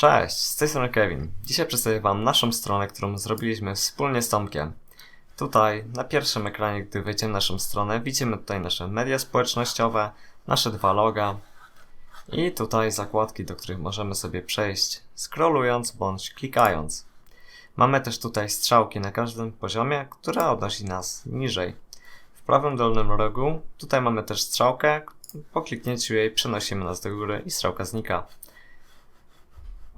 Cześć, z tej strony Kevin. Dzisiaj przedstawię Wam naszą stronę, którą zrobiliśmy wspólnie z Tomkiem. Tutaj na pierwszym ekranie, gdy wejdziemy na naszą stronę, widzimy tutaj nasze media społecznościowe, nasze dwa loga i tutaj zakładki, do których możemy sobie przejść scrollując bądź klikając. Mamy też tutaj strzałki na każdym poziomie, która odnosi nas niżej. W prawym dolnym rogu tutaj mamy też strzałkę, po kliknięciu jej przenosimy nas do góry i strzałka znika.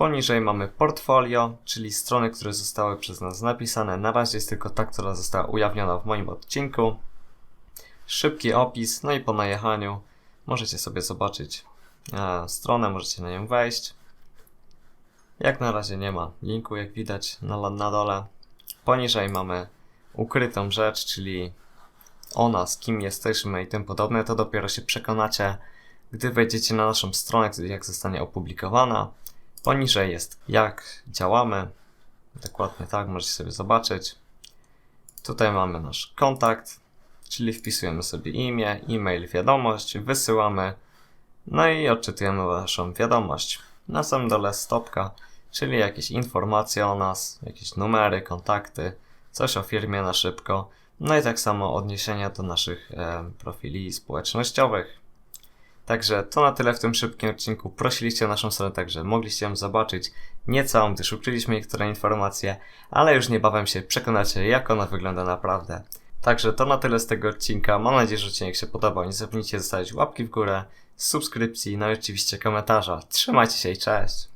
Poniżej mamy portfolio, czyli strony, które zostały przez nas napisane. Na razie jest tylko ta, która została ujawniona w moim odcinku. Szybki opis, no i po najechaniu możecie sobie zobaczyć e, stronę, możecie na nią wejść. Jak na razie nie ma linku, jak widać na, na dole. Poniżej mamy ukrytą rzecz, czyli o nas, kim jesteśmy i tym podobne. To dopiero się przekonacie, gdy wejdziecie na naszą stronę, jak zostanie opublikowana. Poniżej jest jak działamy. Dokładnie tak, możecie sobie zobaczyć. Tutaj mamy nasz kontakt, czyli wpisujemy sobie imię, e-mail, wiadomość, wysyłamy, no i odczytujemy waszą wiadomość. Na samym dole stopka, czyli jakieś informacje o nas, jakieś numery, kontakty, coś o firmie na szybko, no i tak samo odniesienia do naszych e, profili społecznościowych. Także to na tyle w tym szybkim odcinku. Prosiliście o naszą stronę, także mogliście ją zobaczyć. Nie całą, gdyż ukryliśmy niektóre informacje, ale już niebawem się przekonacie, jak ona wygląda naprawdę. Także to na tyle z tego odcinka. Mam nadzieję, że odcinek się podobał. Nie zapomnijcie zostawić łapki w górę, subskrypcji, no i oczywiście komentarza. Trzymajcie się i cześć!